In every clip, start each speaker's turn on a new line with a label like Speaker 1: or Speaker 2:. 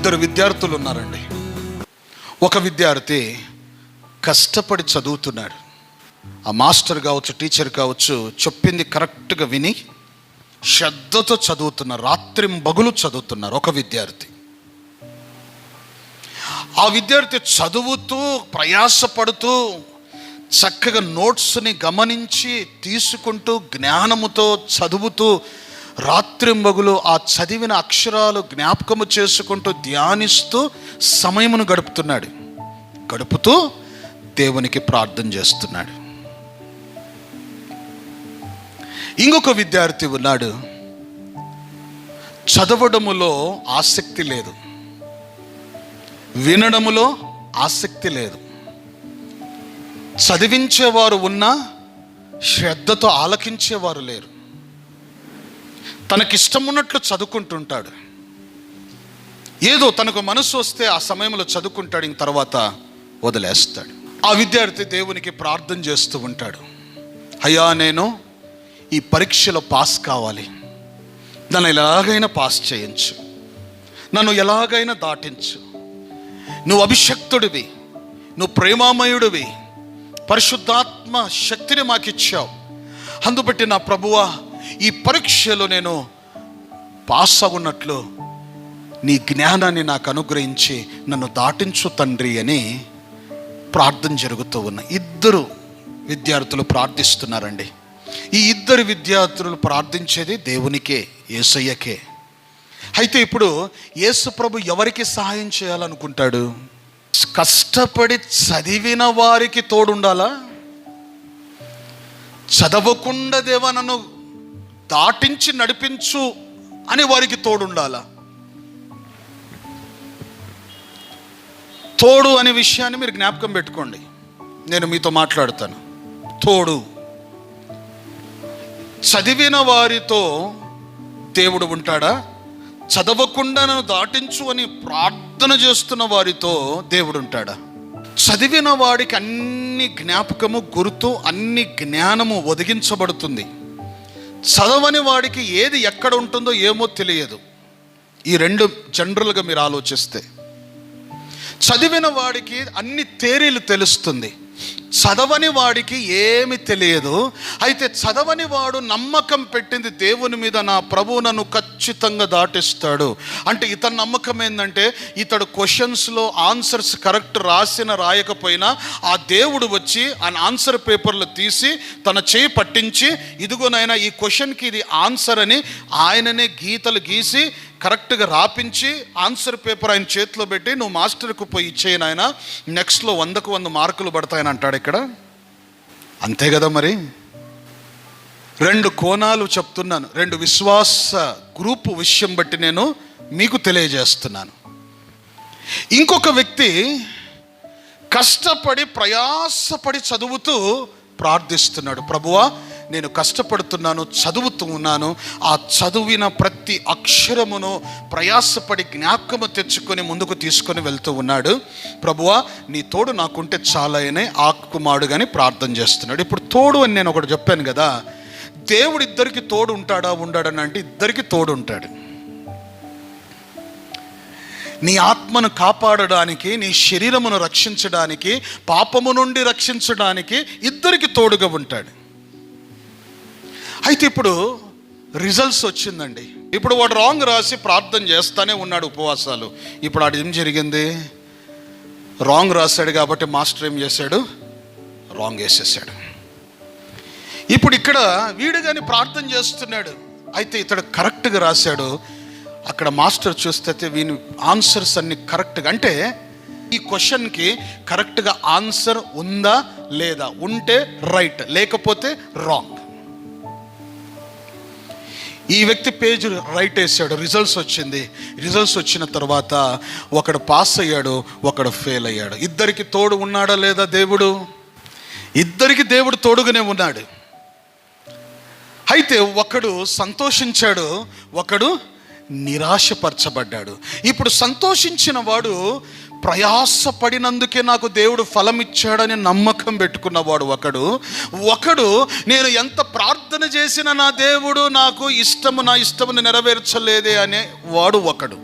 Speaker 1: ఇద్దరు విద్యార్థులు ఉన్నారండి. ఒక విద్యార్థి కష్టపడి చదువుతున్నాడు. ఆ మాస్టర్ కావచ్చు టీచర్ కావచ్చు చెప్పింది కరెక్ట్గా విని శ్రద్ధతో చదువుతున్నారు రాత్రి బగులు చదువుతున్నారు ఒక విద్యార్థి. ఆ విద్యార్థి చదువుతూ ప్రయాసపడుతూ చక్కగా నోట్స్ని గమనించి తీసుకుంటూ జ్ఞానముతో చదువుతూ రాత్రింబగులు ఆ చదివిన అక్షరాలు జ్ఞాపకము చేసుకుంటూ ధ్యానిస్తూ సమయమును గడుపుతున్నాడు. గడుపుతూ దేవునికి ప్రార్థన చేస్తున్నాడు. ఇంకొక విద్యార్థి ఉన్నాడు. చదవడములో ఆసక్తి లేదు. వినడములో ఆసక్తి లేదు. చదివించేవారు ఉన్నా శ్రద్ధతో ఆలకించేవారు లేరు. తనకిష్టం ఉన్నట్లు చదువుకుంటుంటాడు. ఏదో తనకు మనసు వస్తే ఆ సమయంలో చదువుకుంటాడు ఇంక తర్వాత వదిలేస్తాడు. ఆ విద్యార్థి దేవునికి ప్రార్థన చేస్తూ ఉంటాడు. అయ్యా నేను ఈ పరీక్షలో పాస్ కావాలి. నన్ను ఎలాగైనా పాస్ చేయించు. నన్ను ఎలాగైనా దాటించు. నువ్వు అభిషక్తుడివి. నువ్వు ప్రేమామయుడివి. పరిశుద్ధాత్మ శక్తిని మాకిచ్చావు. అందుబట్టి నా ప్రభువా ఈ పరీక్షలో నేను పాస్ అవున్నట్లు నీ జ్ఞానాన్ని నాకు అనుగ్రహించి నన్ను దాటించు తండ్రి అని ప్రార్థన జరుగుతూ ఉన్న ఇద్దరు విద్యార్థులు ప్రార్థిస్తున్నారండి. ఈ ఇద్దరు విద్యార్థులు ప్రార్థించేది దేవునికే యేసయ్యకే. అయితే ఇప్పుడు యేసు ప్రభు ఎవరికి సహాయం చేయాలనుకుంటాడు? కష్టపడి చదివిన వారికి తోడుండాలా? చదవకుండా దేవా నన్ను దాటించి నడిపించు అని వారికి తోడుండాలా. తోడు అనే విషయాన్ని మీరు జ్ఞాపకం పెట్టుకోండి. నేను మీతో మాట్లాడతాను. తోడు. చదివిన వారితో దేవుడు ఉంటాడా? చదవకుండా నన్ను దాటించు అని ప్రార్థన చేస్తున్న వారితో దేవుడు ఉంటాడా? చదివిన వాడికి అన్ని జ్ఞాపకము గుర్తు అన్ని జ్ఞానము ఒదిగించబడుతుంది. చదవని వాడికి ఏది ఎక్కడ ఉంటుందో ఏమో తెలియదు. ఈ రెండు జనరల్గా మీరు ఆలోచిస్తే. చదివిన వాడికి అన్ని తేరీలు తెలుస్తుంది. చదవని వాడికి ఏమి తెలియదు. అయితే చదవని వాడు నమ్మకం పెట్టింది దేవుని మీద నా ప్రభువు నన్ను ఖచ్చితంగా దాటిస్తాడు. అంటే ఇతని నమ్మకం ఏంటంటే ఇతడు క్వశ్చన్స్లో ఆన్సర్స్ కరెక్ట్ రాసిన రాయకపోయినా ఆ దేవుడు వచ్చి ఆ ఆన్సర్ పేపర్లు తీసి తన చేయి పట్టించి ఇదిగోనైనా ఈ క్వశ్చన్కి ఇది ఆన్సర్ అని ఆయననే గీతలు గీసి కరెక్ట్గా రాపించి ఆన్సర్ పేపర్ ఆయన చేతిలో పెట్టి నువ్వు మాస్టర్కు పోయి ఇచ్చేయను నాయన నెక్స్ట్లో వందకు వంద మార్కులు పడతాయని అంటాడు ఇక్కడ. అంతే కదా మరి? రెండు కోణాలు చెప్తున్నాను రెండు విశ్వాస గ్రూపు విషయం బట్టి నేను మీకు తెలియజేస్తున్నాను. ఇంకొక వ్యక్తి కష్టపడి ప్రయాసపడి చదువుతూ ప్రార్థిస్తున్నాడు. ప్రభువా నేను కష్టపడుతున్నాను చదువుతూ ఉన్నాను ఆ చదివిన ప్రతి అక్షరమును ప్రయాసపడి జ్ఞాపకము తెచ్చుకొని ముందుకు తీసుకొని వెళ్తూ ఉన్నాడు. ప్రభువా నీ తోడు నాకుంటే చాలనే ఆకుమాడు కానీ ప్రార్థన చేస్తున్నాడు. ఇప్పుడు తోడు అని నేను ఒకటి చెప్పాను కదా దేవుడు ఇద్దరికి తోడు ఉంటాడా ఉండాడని అంటే ఇద్దరికి తోడు ఉంటాడు. నీ ఆత్మను కాపాడడానికి నీ శరీరమును రక్షించడానికి పాపము నుండి రక్షించడానికి ఇద్దరికి తోడుగా ఉంటాడు. అయితే ఇప్పుడు రిజల్ట్స్ వచ్చిందండి. ఇప్పుడు వాడు రాంగ్ రాసి ప్రార్థన చేస్తానే ఉన్నాడు ఉపవాసాలు. ఇప్పుడు ఆడు ఏం జరిగింది? రాంగ్ రాశాడు కాబట్టి మాస్టర్ ఏం చేశాడు? రాంగ్ వేసేసాడు. ఇప్పుడు ఇక్కడ వీడు కానీ ప్రార్థన చేస్తున్నాడు. అయితే ఇతడు కరెక్ట్గా రాశాడు. అక్కడ మాస్టర్ చూస్తే వీని ఆన్సర్స్ అన్ని కరెక్ట్గా అంటే ఈ క్వశ్చన్కి కరెక్ట్గా ఆన్సర్ ఉందా లేదా? ఉంటే రైట్ లేకపోతే రాంగ్ ఈ వ్యక్తి పేజ్ రైట్ వేసాడు రిజల్ట్స్ వచ్చింది. రిజల్ట్స్ వచ్చిన తర్వాత ఒకడు పాస్ అయ్యాడు ఒకడు ఫెయిల్ అయ్యాడు. ఇద్దరికి తోడు ఉన్నాడా లేదా దేవుడు? ఇద్దరికి దేవుడు తోడుగానే ఉన్నాడు. అయితే ఒకడు సంతోషించాడు ఒకడు నిరాశపరచబడ్డాడు. ఇప్పుడు సంతోషించిన వాడు ప్రయాసపడినందుకే నాకు దేవుడు ఫలం ఇచ్చాడని నమ్మకం పెట్టుకున్నవాడు ఒకడు. ఒకడు నేను ఎంత ప్రార్థన చేసినా నా దేవుడు నాకు ఇష్టము నా ఇష్టమును నెరవేర్చలేదే అనే వాడు ఒకడు.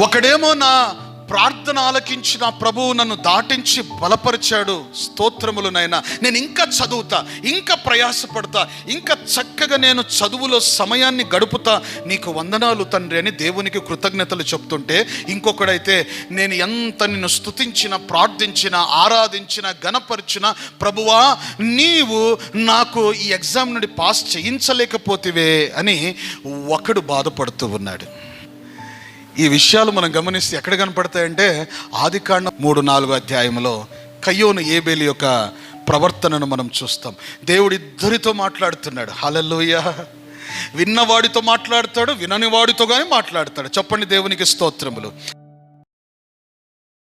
Speaker 1: ఒకడేమో నా ప్రార్థన ఆలకించిన ప్రభువు నన్ను దాటించి బలపరిచాడు. స్తోత్రములు నైనా నేను ఇంకా చదువుతా ఇంకా ప్రయాసపడతా ఇంకా చక్కగా నేను చదువులో సమయాన్ని గడుపుతా. నీకు వందనాలు తండ్రి అని దేవునికి కృతజ్ఞతలు చెప్తుంటే ఇంకొకడైతే నేను ఎంత నిన్ను స్తుతించిన ప్రార్థించిన ఆరాధించిన గణపరిచిన ప్రభువా నీవు నాకు ఈ ఎగ్జామ్ నుండి పాస్ చేయించలేకపోతివే అని ఒకడు బాధపడుతూ ఉన్నాడు. ఈ విషయాలు మనం గమనిస్తే ఎక్కడ కనపడతాయంటే ఆదికాండం మూడు నాలుగు అధ్యాయంలో కయ్యోను ఏబేలి యొక్క ప్రవర్తనను మనం చూస్తాం. దేవుడు ఇద్దరితో మాట్లాడుతున్నాడు. హలలోయ విన్నవాడితో మాట్లాడతాడు వినని వాడితో కానీ మాట్లాడతాడు. చెప్పండి దేవునికి స్తోత్రములు.